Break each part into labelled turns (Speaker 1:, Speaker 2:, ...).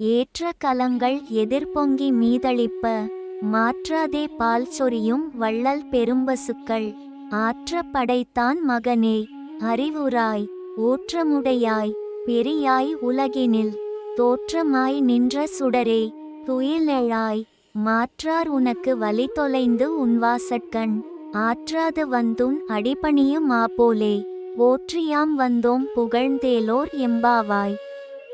Speaker 1: ஏற்ற கலங்கள் எதிர்பொங்கி மீதளிப்ப மாற்றாதே பால் சொரியும் வள்ளல் பெரும்பசுக்கள். ஆற்ற படைத்தான் மகனே அறிவுராய் ஊற்றமுடையாய் பெரியாய் உலகினில். தோற்றமாய் நின்ற சுடரே துயிலெழாய் மாற்றார் உனக்கு வழி தொலைந்து உன்வாசற்கண் ஆற்றாது வந்துன் அடிபணியும் மாப்போலே போற்றியாம் வந்தோம் புகழ்ந்தேலோர் எம்பாவாய்.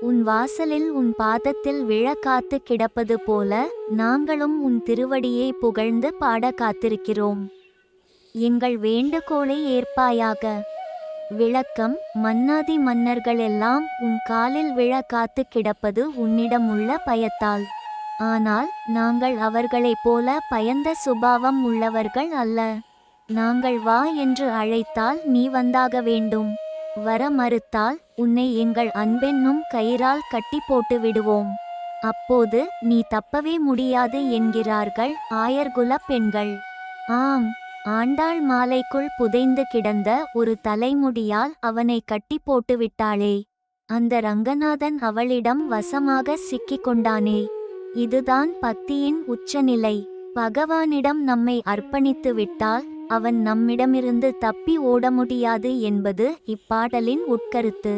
Speaker 1: உன் வாசலில் உன் பாதத்தில் விழ காத்து கிடப்பது போல நாங்களும் உன் திருவடியை புகழ்ந்து பாட காத்திருக்கிறோம். எங்கள் வேண்டுகோளை ஏற்பாயாக. விளக்கம் மன்னாதி மன்னர்களெல்லாம் உன் காலில் விழ காத்து கிடப்பது உன்னிடமுள்ள பயத்தால். ஆனால் நாங்கள் அவர்களைப் போல பயந்த சுபாவம் உள்ளவர்கள் அல்ல. நாங்கள் வா என்று அழைத்தால் நீ வந்தாக வேண்டும். வர மறுத்தால் உன்னை எங்கள் அன்பென்னும் கயிறால் கட்டி போட்டு விடுவோம். அப்போது நீ தப்பவே முடியாது என்கிறார்கள் ஆயர்குல பெண்கள். ஆம் ஆண்டாள் மாலைக்குள் புதைந்து கிடந்த ஒரு தலைமுடியால் அவனை கட்டி போட்டு விட்டாளே. அந்த ரங்கநாதன் அவளிடம் வசமாக சிக்கிக் கொண்டானே. இதுதான் பக்தியின் உச்சநிலை. பகவானிடம் நம்மை அர்ப்பணித்து விட்டால் அவன் நம்மிடமிருந்து தப்பி ஓட முடியாது என்பது இப்பாடலின் உட்கருத்து.